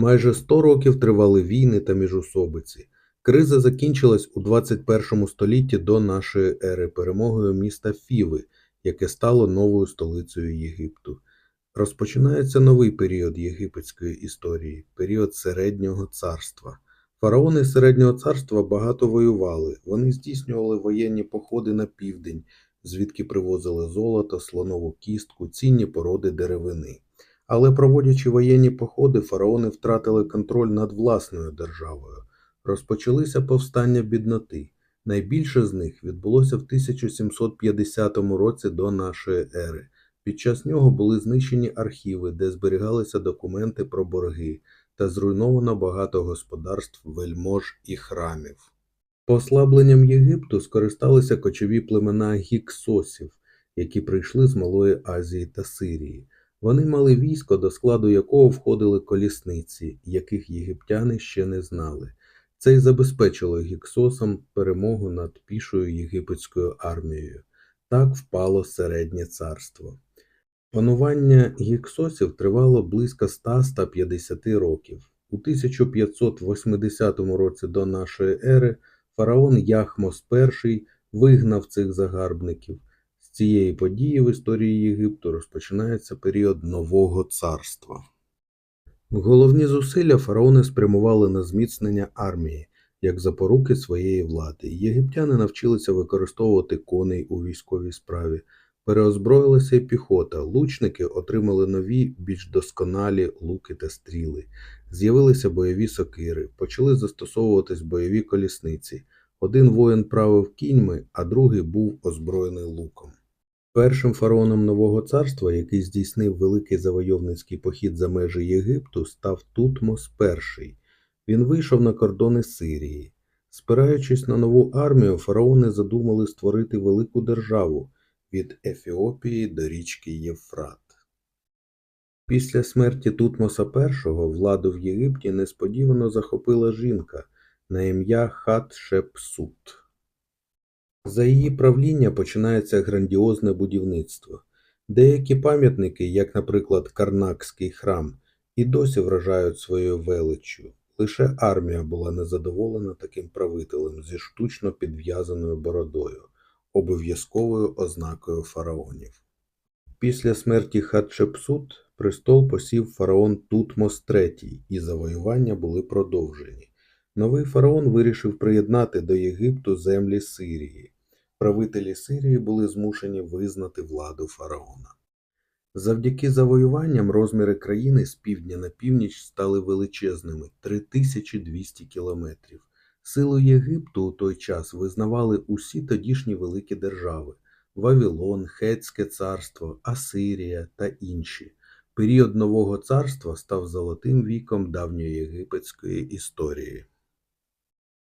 Майже 100 років тривали війни та міжусобиці. Криза закінчилась у 21 столітті до нашої ери перемогою міста Фіви, яке стало новою столицею Єгипту. Розпочинається новий період єгипетської історії період Середнього царства. Фараони Середнього царства багато воювали. Вони здійснювали воєнні походи на південь, звідки привозили золото, слонову кістку, цінні породи деревини. Але проводячи воєнні походи, фараони втратили контроль над власною державою. Розпочалися повстання бідноти. Найбільше з них відбулося в 1750 році до нашої ери. Під час нього були знищені архіви, де зберігалися документи про борги, та зруйновано багато господарств, вельмож і храмів. Послабленням Єгипту скористалися кочові племена гіксосів, які прийшли з Малої Азії та Сирії. Вони мали військо, до складу якого входили колісниці, яких єгиптяни ще не знали. Це й забезпечило гіксосам перемогу над пішою єгипетською армією. Так впало середнє царство. Панування гіксосів тривало близько 100-150 років. У 1580 році до нашої ери фараон Яхмос І вигнав цих загарбників. Цієї події в історії Єгипту розпочинається період нового царства. Головні зусилля фараони спрямували на зміцнення армії як запоруки своєї влади. Єгиптяни навчилися використовувати коней у військовій справі, переозброїлася і піхота, лучники отримали нові, більш досконалі луки та стріли, з'явилися бойові сокири, почали застосовуватись бойові колісниці. Один воїн правив кіньми, а другий був озброєний луком. Першим фараоном нового царства, який здійснив великий завойовницький похід за межі Єгипту, став Тутмос І. Він вийшов на кордони Сирії. Спираючись на нову армію, фараони задумали створити велику державу від Ефіопії до річки Євфрат. Після смерті Тутмоса І владу в Єгипті несподівано захопила жінка на ім'я Хатшепсут. За її правління починається грандіозне будівництво. Деякі пам'ятники, як, наприклад, Карнакський храм, і досі вражають своєю величчю. Лише армія була незадоволена таким правителем зі штучно підв'язаною бородою, обов'язковою ознакою фараонів. Після смерті Хатшепсут престол посів фараон Тутмос III, і завоювання були продовжені. Новий фараон вирішив приєднати до Єгипту землі Сирії. Правителі Сирії були змушені визнати владу фараона. Завдяки завоюванням розміри країни з півдня на північ стали величезними 3200 кілометрів. Силу Єгипту у той час визнавали усі тодішні великі держави Вавилон, Хетське царство, Асирія та інші. Період нового царства став золотим віком давньої єгипетської історії.